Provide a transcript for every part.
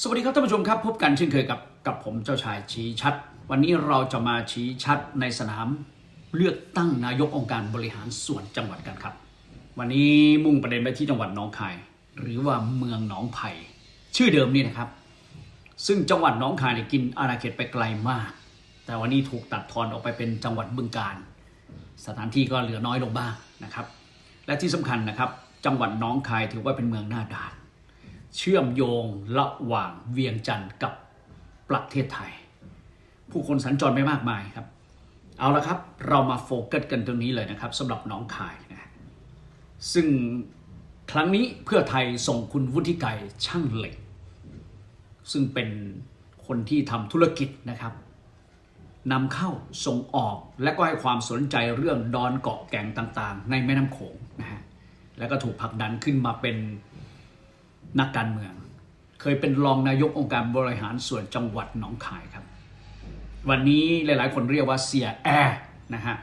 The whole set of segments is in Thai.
สวัสดีครับท่านผู้ชมครับ พบกันเช่นเคยกับกับผมเจ้าชายชี้ชัด วันนี้เราจะมาชี้ชัดในสนามเลือกตั้งนายกองค์การบริหารส่วนจังหวัดกันครับ วันนี้มุ่งประเด็นไปที่จังหวัดหนองคาย หรือว่าเมืองหนองไผ่ชื่อเดิมนี่นะครับ ซึ่งจังหวัดหนองคายเนี่ยกินอาณาเขตไปไกลมาก แต่วันนี้ถูกตัดทอนออกไปเป็นจังหวัดบึงกาฬสถานที่ก็เหลือน้อยลงบ้างนะครับ และที่สำคัญนะครับ จังหวัดหน้องคายถือว่าเป็นเมืองหน้าด่าน เชื่อมโยงระหว่างเวียงจันทร์กับประเทศไทย ผู้คนสัญจรไม่มากมายครับ เอาละครับเรามาโฟกัสกันตรงนี้เลยนะครับสำหรับน้องคายนะฮะซึ่งครั้งนี้เพื่อไทยส่งคุณวุฒิไกรช่างเหล็ก ซึ่งเป็นคนที่ทำธุรกิจนะครับนำเข้าส่งออกและก็ให้ความสนใจเรื่องดอนเกาะแก่งต่างๆ ในแม่น้ำโขงนะฮะแล้วก็ถูกผลักดันขึ้นมาเป็น นักการเมือง เคยเป็นรองนายกองค์การบริหารส่วนจังหวัดหนองคายครับ วันนี้หลายๆ คนเรียกว่าเสียแอร์นะฮะ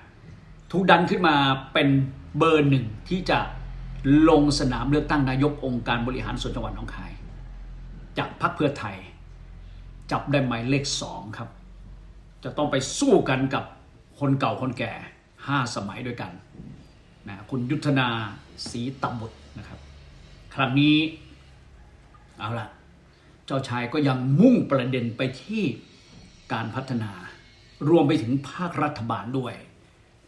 ถูกดันขึ้นมาเป็นเบอร์หนึ่งที่จะลงสนามเลือกตั้งนายกองค์การบริหารส่วนจังหวัดหนองคาย จากพรรคเพื่อไทย จับได้หมายเลขสองครับ จะต้องไปสู้กันกับคนเก่าคนแก่ห้าสมัยด้วยกันนะคุณยุทธนาศรีตบุตรนะครับ ครั้งนี้ เอาละเจ้าชายก็ยังมุ่งประเด็นไปที่การพัฒนารวมไปถึงภาครัฐบาลด้วย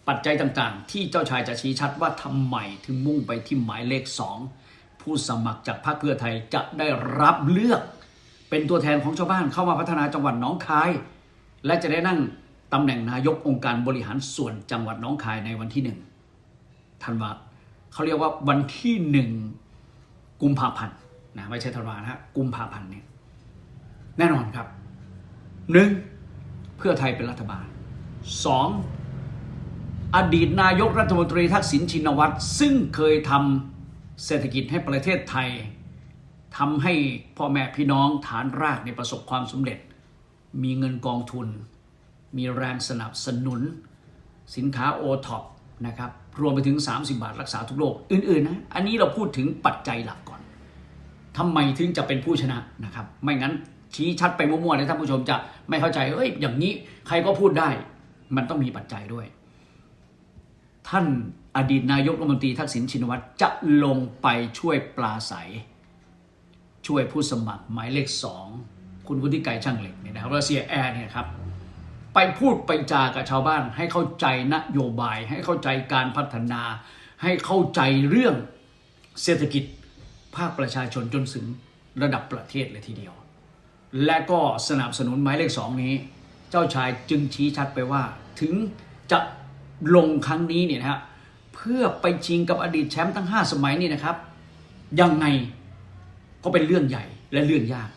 ปัจจัยต่างๆ ที่เจ้าชายจะชี้ชัดว่าทำไมถึงมุ่งไปที่หมายเลขสองผู้สมัครจากพรรคเพื่อไทยจะได้รับเลือก เป็นตัวแทนของชาวบ้านเข้ามาพัฒนาจังหวัดหนองคาย และจะได้นั่งตำแหน่งนายกองค์การบริหารส่วนจังหวัดน้องคายในวันที่หนึ่งธันวาเขาเรียกว่าวันที่หนึ่งกุมภาพันธ์ นะไม่ใช่ธันวานะฮะกุมภาพันธ์เนี่ยแน่นอนครับหนึ่งเพื่อไทยเป็นรัฐบาลสองอดีตนายกรัฐมนตรีทักษิณชินวัตรซึ่งเคยทำเศรษฐกิจให้ประเทศไทยทำให้พ่อแม่พี่น้องฐานรากในประสบความสำเร็จ มีเงินกองทุน มีแรงสนับสนุน สินค้าโอท็อปนะครับรวมไปถึง 30 บาทรักษาทุกโรคอื่นๆนะอันนี้เราพูดถึงปัจจัยหลัก ทำไมถึงจะเป็นผู้ชนะนะครับ ไม่งั้นชี้ชัดไปมั่วๆเลยท่านผู้ชมจะไม่เข้าใจเอ้ย อย่างนี้ใครก็พูดได้ มันต้องมีปัจจัยด้วย ท่านอดีตนายกรัฐมนตรีทักษิณชินวัตรจะลงไปช่วยปลาใส ช่วยผู้สมัครหมายเลขสองคุณวุฒิไกรช่างเหล็กเนี่ยนะครับรัสเซียแอร์เนี่ยครับไปพูดไปจากับชาวบ้าน ให้เข้าใจนโยบาย ให้เข้าใจการพัฒนา ให้เข้าใจเรื่องเศรษฐกิจ ภาคประชาชนจนถึงระดับประเทศเลยทีเดียว และก็สนับสนุนหมายเลขสองนี้ เจ้าชายจึงชี้ชัดไปว่า ถึงจะลงครั้งนี้เนี่ยนะฮะเพื่อไปชิงกับอดีตแชมป์ทั้ง 5 สมัยนี่นะครับ ยังไงก็เป็นเรื่องใหญ่และเรื่องยาก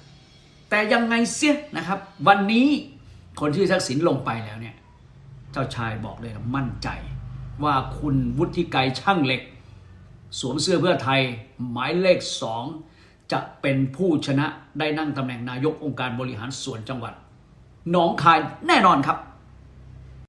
แต่ยังไงเสียนะครับ วันนี้คนที่ทักษิณลงไปแล้วเนี่ย เจ้าชายบอกเลยนะมั่นใจ ว่าคุณวุฒิไกรช่างเหล็ก สวมเสื้อเพื่อไทยหมายเลขสองจะเป็นผู้ชนะได้นั่งตำแหน่งนายกองค์การบริหารส่วนจังหวัดหนองคายแน่นอนครับ